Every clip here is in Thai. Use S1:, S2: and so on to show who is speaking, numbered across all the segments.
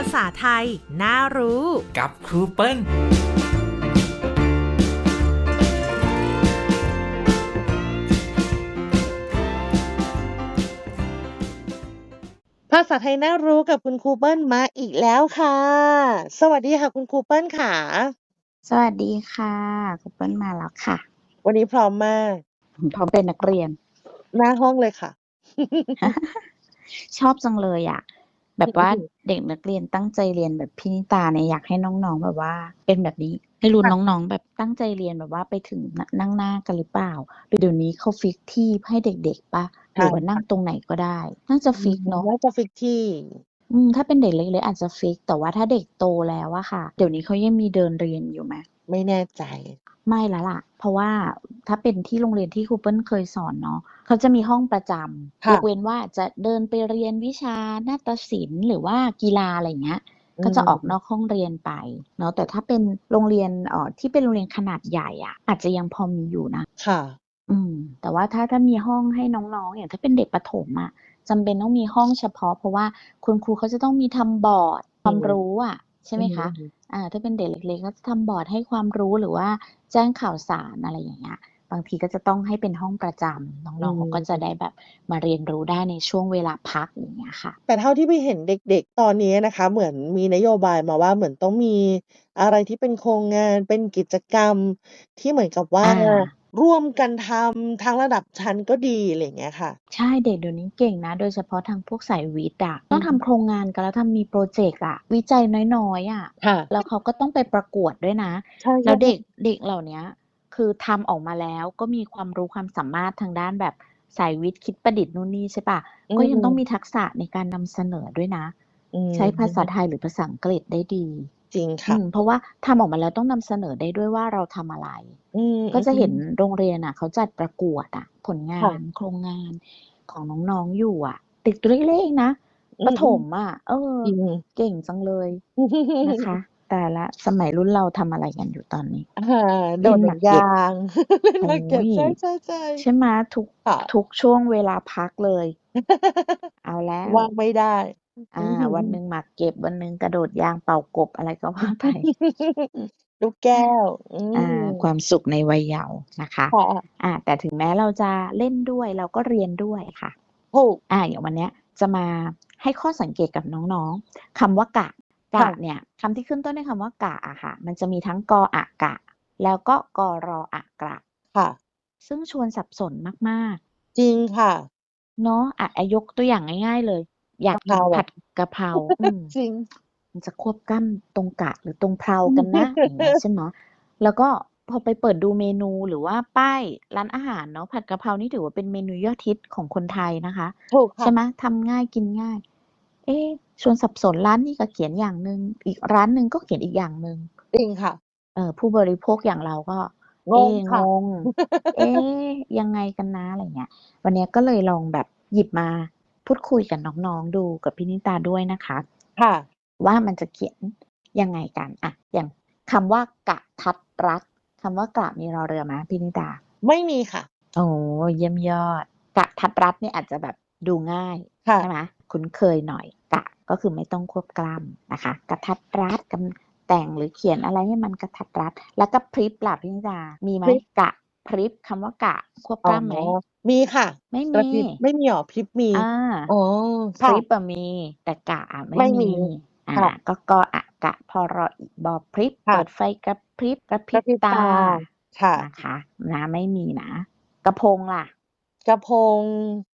S1: าษาไทย น่ารู้
S2: กับครูเปิ้ล
S3: ภาษาไทยน่ารู้กับคุณครูเปิ้ลมาอีกแล้วค่ะ สวัสดีค่ะ คุณครูเปิ้ลค่ะ
S4: สวัสดีค่ะครูเปิ้ลมาแล้วค่ะ
S3: วันนี้พร้อมมาก
S4: พร้อมเป็นนักเรียน
S3: หน้าห้องเลยค่ะ
S4: ชอบจังเลยอะ แบบว่า
S3: อืม
S4: เด็กนักเรียนตั้งใจเรียนแบบพี่นิตาเนี่ยอยากให้น้องๆแบบว่า เป็นแบบนี้ให้รู้
S3: ค่ะ
S4: น้องๆ แบบตั้งใจเรียนแบบว่าไปถึงนั่งหน้ากันหรือเปล่าหรือเดี๋ยวนี้เขาฟิกที่ให้เด็กๆปะหรือว่านั่งตรงไหนก็ได้ น่าจะฟิกเนาะ
S3: น่าจะฟิกที่
S4: อืมถ้าเป็นเด็กเล็กๆอาจจะฟิก แต่ว่าถ้าเด็กโตแล้วอะค่ะ เดี๋ยวนี้เขายังมีเดินเรียนอยู่ไหม
S3: ไม่แน่ใจ
S4: ไม่แล้วล่ะ เพราะว่าถ้าเป็นที่โรงเรียนที่ครูเปิ้ลเคยสอนเนาะเขาจะมีห้องประจำ
S3: ค่ะ
S4: ยกเว้นว่าจะเดินไปเรียนวิชานาฏศิลป์หรือว่ากีฬาอะไรเงี้ย ก็จะออกนอกห้องเรียนไปเนาะแต่ถ้าเป็นโรงเรียนเอ่อที่เป็นโรงเรียนขนาดใหญ่อะอาจจะยังพอมีอยู่นะ
S3: ค่ะ
S4: อืม แต่ว่าถ้าถ้ามีห้องให้น้องๆอย่างถ้าเป็นเด็กประถมอะจำเป็นต้องมีห้องเฉพาะ เพราะว่าคุณครูเขาจะต้องมีทำบอร์ดความ
S3: อืม
S4: รู้อะใช่ไหมคะ
S3: อืม
S4: อ่า ถ้าเป็นเด็กเล็กๆก็จะทำบอร์ดให้ความรู้หรือว่า แจ้งข่าวสารอะไรอย่างเงี้ยบางทีก็จะต้องให้เป็นห้องประจำน้องๆเขาก็จะได้แบบมาเรียนรู้ได้ในช่วงเวลาพักอย่างเงี้ยค่ะ
S3: แต่เท่าที่ไปเห็นเด็กๆ ตอนนี้นะคะ เหมือนมีนโยบายมาว่าเหมือนต้องมีอะไรที่เป็นโครงงานเป็นกิจกรรมที่เหมือนกับว่า
S4: อ่า
S3: ร่วมกันทำทั้งระดับชั้นก็ดี อะไรอย่างเงี้ยค่ะ
S4: ใช่เด็กเดี๋ยวนี้เก่งนะ โดยเฉพาะทางพวกสายวิทย์อะต้อง
S3: อืม
S4: ทำโครงงานกันแล้วทำมีโปรเจกต์อะวิจัยน้อยๆอะ
S3: ค่ะ
S4: แล้วเขาก็ต้องไปประกวดด้วยนะ
S3: ใช่
S4: แล้ว
S3: ใช่
S4: เด็กเด็กเหล่าเนี้ยคือทำออกมาแล้วก็มีความรู้ความสามารถทางด้านแบบสายวิทย์คิดประดิษฐ์นู่นนี่ใช่ปะก็ยังต้องมีทักษะในการนำเสนอด้วยนะ
S3: อืม
S4: ใช้ภาษาไทยหรือภาษาอังกฤษได้ดี
S3: จริง
S4: อื
S3: ค่ะ
S4: มเพราะว่าทำออกมาแล้วต้องนำเสนอได้ด้วยว่าเราทำอะไร
S3: อืม
S4: ก็จะเห็น
S3: อืม
S4: โรงเรียนอะ เขาจัดประกวดอะ ผลงา
S3: ค่ะ
S4: นโครงงานของน้องๆอยู่อะติดตัวเล็กๆนะ
S3: อื
S4: ประถ
S3: ม
S4: มอะ เออ
S3: จริง
S4: เก่งจังเลยนะคะ แต่ละสมัยรุ่นเราทำอะไรกันอยู่ตอนนี้
S3: อ่าโด
S4: เล่
S3: ด
S4: น
S3: ห
S4: ห
S3: นั
S4: มางกเก็บ
S3: ยางเล่นห
S4: โอ้
S3: มากเก็บ
S4: ย
S3: ใช่ใช่ใช่
S4: ใช่ไหมยทุก
S3: ค่ะ
S4: ทุกช่วงเวลาพักเลย เอาแล้ว
S3: ว่างไม่ได้
S4: อ่าวันหนึ่งหมากเก็บ วันหนึ่งกระโดดยางเป่ากบ อะไรก็ว่าไป
S3: ลูกแก้ว อื
S4: อ่า
S3: ม
S4: ความสุขในวัยเยาว์นะคะ
S3: ค่ะ
S4: อ่า แต่ถึงแม้เราจะเล่นด้วย เราก็เรียนด้วยค่ะ
S3: ถูก
S4: อ่า อย่างวันเนี้ยจะมาให้ข้อสังเกตกับน้อง ๆ คำว่า กะ
S3: ค่ะ
S4: กะเนี่ย คำที่ขึ้นต้นด้วยคำว่า กะ อะค่ะ มันจะมีทั้ง กออะ กะ แล้วก็ กอรออะ กระ
S3: ค่ะ
S4: ซึ่งชวนสับสนมาก
S3: จริงค่ะ
S4: ๆเนาะอะอะยกตัวอย่างง่าย ๆ เลย อยากกิน
S3: กะเพราอะ
S4: ผัดกะเพรา อืม
S3: จริง
S4: มันจะควบกล้ำตรงกะหรือตรงเพรากันนะ อย่างเงี้ยใช่ไหม แล้วก็พอไปเปิดดูเมนูหรือว่าป้ายร้านอาหารเนาะ ผัดกะเพรานี่ถือว่าเป็นเมนูยอดฮิตของคนไทยนะคะ
S3: ถูกค่ะ
S4: ใช่ไหม ทำง่ายกินง่าย เอ๊ะ ชวนสับสน ร้านนี้ก็เขียนอย่างหนึ่ง อีกร้านหนึ่งก็เขียนอีกอย่างหนึ่ง
S3: จริงค่ะ
S4: เออผู้บริโภคอย่างเราก็
S3: ง
S4: เอ๊
S3: งะค่ะ
S4: งง เอ๊ะยังไงกันนะ อะไรเงี้ย วันเนี้ยก็เลยลองแบบหยิบมา พูดคุยกับน้องๆดูกับพี่นิตาด้วยนะคะ
S3: ค่ะ
S4: ว่ามันจะเขียนยังไงกันอะอย่างคำว่ากะทัดรัดคำว่ากะมีรอเรือไหมพี่นิตา
S3: ไม่มีค่ะ
S4: โอ้เยี่ยมยอด กะทัดรัดเนี่ยอาจจะแบบดูง่าย
S3: ค่ะ
S4: ใช่ไหมคุ้นเคยหน่อยกะก็คือไม่ต้องควบกล้ำนะคะ กระทัดรัดกำแต่งหรือเขียนอะไรให้มันกระทัดรัด แล้วก็พริบล่ะพี่นิตามีไหม
S3: พริบ
S4: กะพริบคำว่ากะควบ
S3: อ๋อก
S4: ล้ำไหม
S3: มีค่ะ
S4: ไม่
S3: กระ
S4: มี
S3: พริบ ไม่มีหรอ พริบมี
S4: อ่า
S3: อ๋อ
S4: พ
S3: ค่ะ
S4: ริบอะมี แต่กะอะไม่
S3: ไม่มี
S4: มีอ่า
S3: ค่ะ
S4: ก็กออะ กะพอรออีบอพริบ
S3: ค่ะ
S4: เปิดไฟกระพริบ กระพ
S3: กระพริ
S4: ริ
S3: บบตา
S4: ตา
S3: ค่ะ
S4: นะคะ นะ ไม่มีนะ กระพงล่ะ
S3: กระพง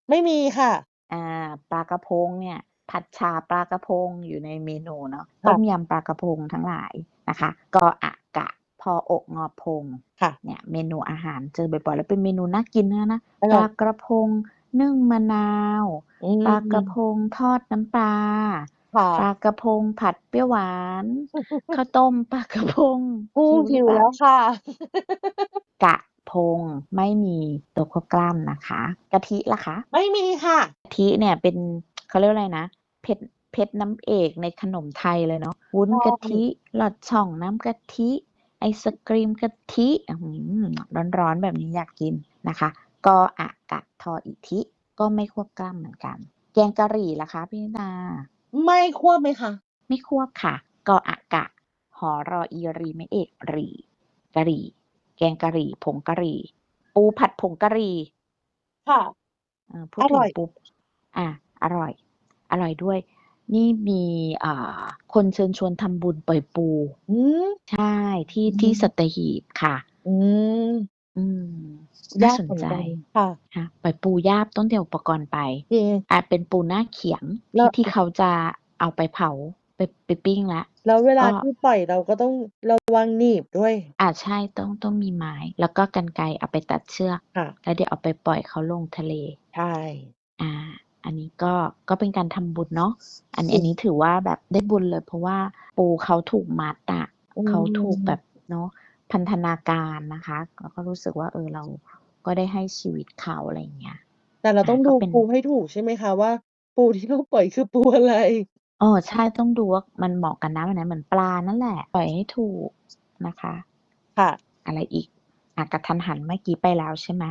S3: ไม่มีค่ะ
S4: อ่าปลากระพงเนี่ย ผัดชาปลากระพงอยู่ในเมนูเนาะ
S3: ค่ะ
S4: ต้มยำปลากระพงทั้งหลายนะคะ กออะกะพ ออกงอพง
S3: ค่ะ
S4: เนี่ยเมนูอาหารเจอบ่อยๆแล้วเป็นเมนูน่ากินนะนะ
S3: อ
S4: ป
S3: ร่อ
S4: ลายกระพงนึ่งมะนาว
S3: อืม
S4: ปลากระพงทอดน้ำปลา
S3: ค่ะ
S4: ปลากระพงผัดเปรี้ยวหวานข้าวต้มปลากระพง
S3: อู้
S4: หิ
S3: หิ
S4: ว
S3: ว
S4: หรือเป
S3: แล้
S4: ล่า
S3: วค่ะ
S4: กะพงไม่มีตัวควบกล้ำนะคะ กะทิล่ะคะ
S3: ไม่มีค่ะ
S4: กะทิเนี่ยเป็นเขาเรียกว่าอะไรนะเผ็ดเผ็ดน้ำเอกในขนมไทยเลยเนาะวุ้น
S3: ใช่
S4: กะทิ หลอดช่องน้ำกะทิไอ ศกรีมกะทิร้อนร้อนๆ แบบนี้อยากกินนะคะกออะกะทออิทิก็ไม่ควบกล้ำเหมือนกัน แกงกะหรี่ล่ะคะพี่นิดา
S3: ไม่ควบไหมคะ
S4: ไม่ควบค่ะกออะกะ หอรออีรีไม่เอกรีกะหรี่ แกงกะหรี่ผงกะหรี่ ปูผัดผงกะหรี่
S3: ค่ะ
S4: เอ่อพูด
S3: อ
S4: ถึ
S3: ร่
S4: ง
S3: อย
S4: ปุ๊บอะอร่อย อร่อยด้วย นี่มีอ่าคนเชิญชวนทำบุญปล่อยปู
S3: อืม
S4: ใช่ที่
S3: อื
S4: ที่
S3: ม
S4: สัตหีบค่ะ
S3: อืม
S4: อืมน่ายา
S3: ก
S4: สน
S3: เหมือน
S4: ใจ
S3: กัน ค่ะ
S4: ค่ะ ปล่อยปูย่าบ ต้องเตรียมอุปกรณ์ไป
S3: จริง
S4: อะเป็นปูหน้าเขียง
S3: แล้
S4: ที่
S3: ว
S4: ที่เขาจะเอาไปเผา ไป ไปปิ้งแล้ว
S3: แล้วเวลา
S4: ก็
S3: ที่ปล่อยเราก็ต้องระวังหนีบด้วย
S4: อ่าใช่ ต้อง ต้องมีไม้ แล้วก็กรรไกรเอาไปตัดเชือก
S3: ค่ะ
S4: แล้วเดี๋ยวเอาไปปล่อยเขาลงทะเล
S3: ใช่
S4: อ่า อันนี้ก็ก็เป็นการทำบุญเนาะอัน
S3: จ
S4: อั
S3: ริ
S4: น
S3: ง
S4: นี้ถือว่าแบบได้บุญเลย เพราะว่าปูเขาถูกมัดอะ
S3: อื
S4: เขาถูกแบ
S3: ม
S4: บเนาะพันธนาการนะคะแล้วก็รู้สึกว่าเออเราก็ได้ให้ชีวิตเขาอะไรอย่างเงี้ย
S3: แต่เรา
S4: อ่า
S3: ต้อง
S4: ก็
S3: ดู
S4: เป็น
S3: ปูให้ถูกใช่ไหมคะว่า ปูที่เราปล่อยคือปูอะไร
S4: อ๋อใช่ต้องดูว่ามันเหมาะกับน้ำอันไหนเหมือนปลานั่นแหละ ปล่อยให้ถูกนะคะ
S3: ค่ะ
S4: อะไรอีกอะกระทันหันเมื่อกี้ไปแล้วใช่ไหม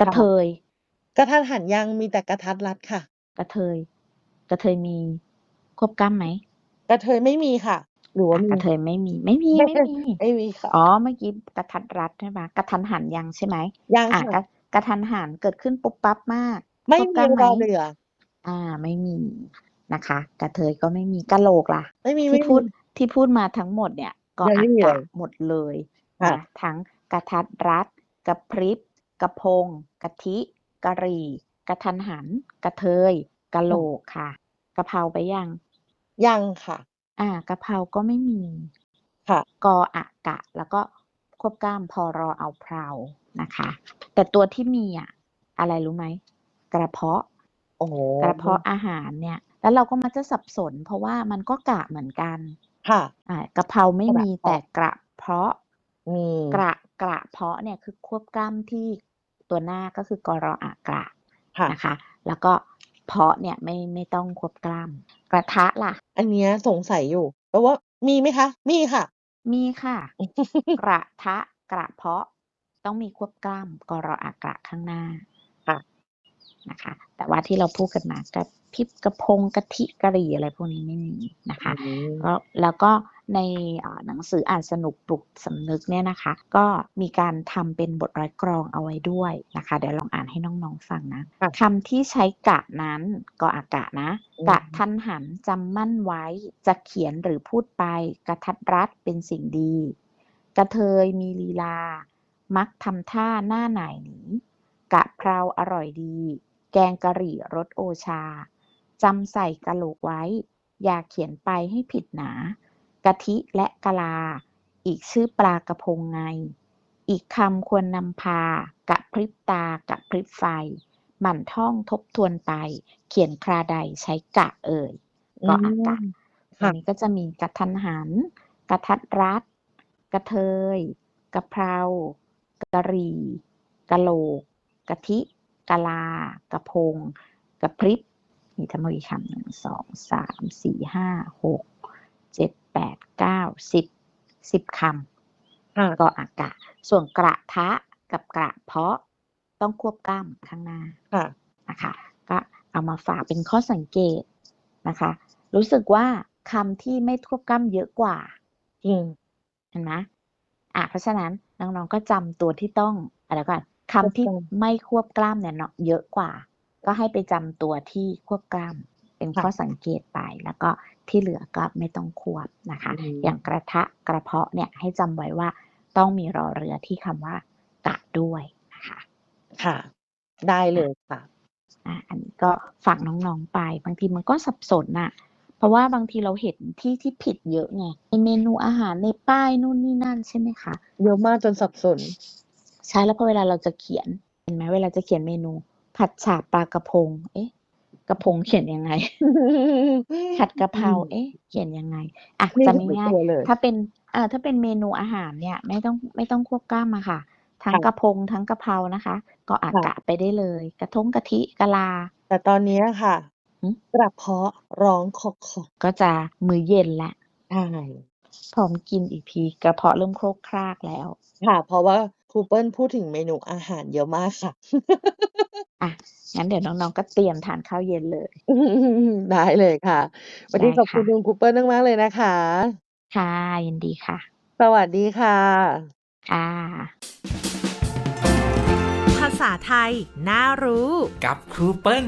S4: กระ
S3: ค่ะ
S4: เทย
S3: กระทันหันยังมีแต่กระทัดรัดค่ะ
S4: กระเทย กระเทยมีควบกล้ามไหม
S3: กระเทยไม่มีค่ะ หรือว่า
S4: อะ
S3: มี
S4: กระเทยไม่มี ไม่มี
S3: ไม่
S4: ไม่มี
S3: ไม่มีค่ะ
S4: อ๋อเมื่อกี้กระทัดรัดใช่ไหมกระทันหันยังใช่ไหม
S3: ยัง
S4: อะ
S3: ค่ะ
S4: กระกระทันหันเกิดขึ้นปุ๊บปั๊บมาก
S3: ไม่
S4: ควบ
S3: มี
S4: กล้ามไห
S3: ร
S4: ม
S3: อเรือ
S4: อ่าไม่มีนะคะ กระเทยก็ไม่มีกะโหลกล่ะ
S3: ไม่มี
S4: ที่
S3: ไม่
S4: พู
S3: มี
S4: ดที่พูดมาทั้งหมดเนี่ย ก็
S3: ยัง
S4: อา
S3: ไม่มีเล
S4: กะ
S3: ย
S4: หมดเลย
S3: ค่ะ
S4: นะทั้งกระทัดรัดกระพริบกระพงกะทิกะหรี่ กระทันหัน กระเทย กะโหล
S3: ค่ะ
S4: กค่ะกะเพราไปยัง
S3: ยังค่ะ
S4: อ่ากะเพราก็ไม่มี
S3: ค่ะ
S4: กออะกะ แล้วก็ควบกล้ามพอรอเอาเพรานะคะ แต่ตัวที่มีอะ อะไรรู้ไหมกระเพาะ
S3: โอ้โห
S4: กระเพาะอาหารเนี่ย แล้วเราก็มักจะสับสน เพราะว่ามันก็กะเหมือนกัน
S3: ค่ะ
S4: อ่ากะเพราไม่
S3: กระ
S4: มีแต่
S3: เพาะ
S4: กระเพาะ
S3: มี
S4: กระกระเพาะเนี่ยคือควบกล้ามที่ตัวหน้าก็คือกรออะกระ
S3: ค่ะ
S4: นะคะ แล้วก็เพาะเนี่ยไม่ไม่ต้องควบกล้าม กระทะล่ะ
S3: อันเนี้ยสงสัยอยู่แปลว่ามีไหมคะ มีค่ะ
S4: มีค่ะ กระทะกระเพาะต้องมีควบกล้ามกรออะกระข้างหน้า
S3: ค่ะ
S4: นะคะ แต่ว่าที่เราพูดกันมากระ พริบกระพงกะทิกะหรี่อะไรพวกนี้ไม่มีนะคะ
S3: อืม
S4: แล้วแล้วก็ในเอ่อหนังสืออ่านสนุกปลุกสำนึกเนี่ยนะคะ ก็มีการทำเป็นบทร้อยกรองเอาไว้ด้วยนะคะ เดี๋ยวลองอ่านให้น้องๆฟังนะ
S3: ค่ะ
S4: คำที่ใช้กะนั้นก็อากะนะ
S3: อืม
S4: กะทันหันจำมั่นไว้จะเขียนหรือพูดไป กระทัดรัดเป็นสิ่งดี กระเทยมีลีลา มักทำท่าหน้าหน่ายหนีกะเพราอร่อยดี แกงกะหรี่รสโอชา จำใส่กะโหลกไว้ อย่าเขียนไปให้ผิดหนา กะทิและกะลา อีกชื่อปลากระพงไง อีกคำควรนำพา กะพริบตากะพริบไฟ หมั่นท่องทบทวนไป เขียนคราใดใช้กะเอ่ย ก็อากะ
S3: อืม
S4: อัน
S3: ค่ะ
S4: นี้ก็จะมีกระทันหัน กระทัดรัด กระเทยกะเพรากะหรี่กะโหลกกะทิกะลากระพงกระพริบ มีทั้งหมดกี่คำหนึ่งสองสามสี่ห้าหกเจ็ดแปดเก้าสิบสิบค
S3: ค่ะำ
S4: ก็อากะ ส่วนกระทะกับกระเพาะต้องควบกล้ามข้างหน้า
S3: ค่ะ
S4: นะคะก็เอามาฝากเป็นข้อสังเกตนะคะ รู้สึกว่าคำที่ไม่ควบกล้ำเยอะกว่า
S3: จริง
S4: เห็นไหมอะเพราะฉะนั้นน้องๆก็จำตัวที่ต้องอะไรก่อนคำที่
S3: ควบกล้ำ
S4: ไม่ควบกล้ามเนี่ยเนาะเยอะกว่า ก็ให้ไปจำตัวที่ควบกล้ามเป็น
S3: ค่ะ
S4: ข้อสังเกตไปแล้วก็ที่เหลือก็ไม่ต้องควบนะคะ
S3: อืม
S4: อย่างกระทะกระเพาะเนี่ยให้จำไว้ว่าต้องมีรอเรือที่คำว่ากะด้วยนะคะ
S3: ค่ะ ได้เลยค่ะ
S4: อะอันนี้ก็ฝากน้องๆไป บางทีมันก็สับสนน่ะเพราะว่าบางทีเราเห็นที่ที่ผิดเยอะไงในเมนูอาหารในป้ายนู่นนี่นั่นใช่ไหมคะ
S3: เยอะมากจนสับสน
S4: ใช่แล้วพอเวลาเราจะเขียนเห็นไหมเวลาจะเขียนเมนู ผัดฉาปลากระพง เอ๊ะ กระพงเขียนยังไง ผัดกะเพราเอ๊ะ เขียนยังไงอะ
S3: นี่
S4: จำ
S3: ก็เป็น
S4: ง่าย
S3: ตัวเลย
S4: ๆถ้าเป็นอ่าถ้าเป็นเมนูอาหารเนี่ย ไม่ต้องไม่ต้องควบกล้ามอะค่ะ ทั้ง
S3: ค่ะ
S4: กระพงทั้งกะเพรานะคะ ก็อา
S3: ค่ะ
S4: กะไปได้เลย กระทงกะทิกะลา
S3: แต่ตอนเนี้ยค่ะ
S4: หึ
S3: กระเพาะร้องขอกขอก
S4: ก็จะมื้อเย็นแหละ
S3: ใช่
S4: พร้อมกินอีกทีกระเพาะเริ่มโครกครากแล้ว
S3: ค่ะ เพราะว่า ครูเปิ้ลพูดถึงเมนูอาหารเยอะมากค่ะ
S4: อะ งั้นเดี๋ยวน้องๆ ก็เตรียมทานข้าวเย็นเลย
S3: ได้เลยค่ะ วัน
S4: ได้
S3: นี้ขอบคุ
S4: ค่ะ
S3: ณคุณครูเปิ้ลมากๆเลยนะคะ
S4: ค่ะ ยินดีค่ะ
S3: สวัสดีค่ะ
S4: ค่ะ
S1: ภาษาไทย น่ารู้
S2: กับครูเปิ้ล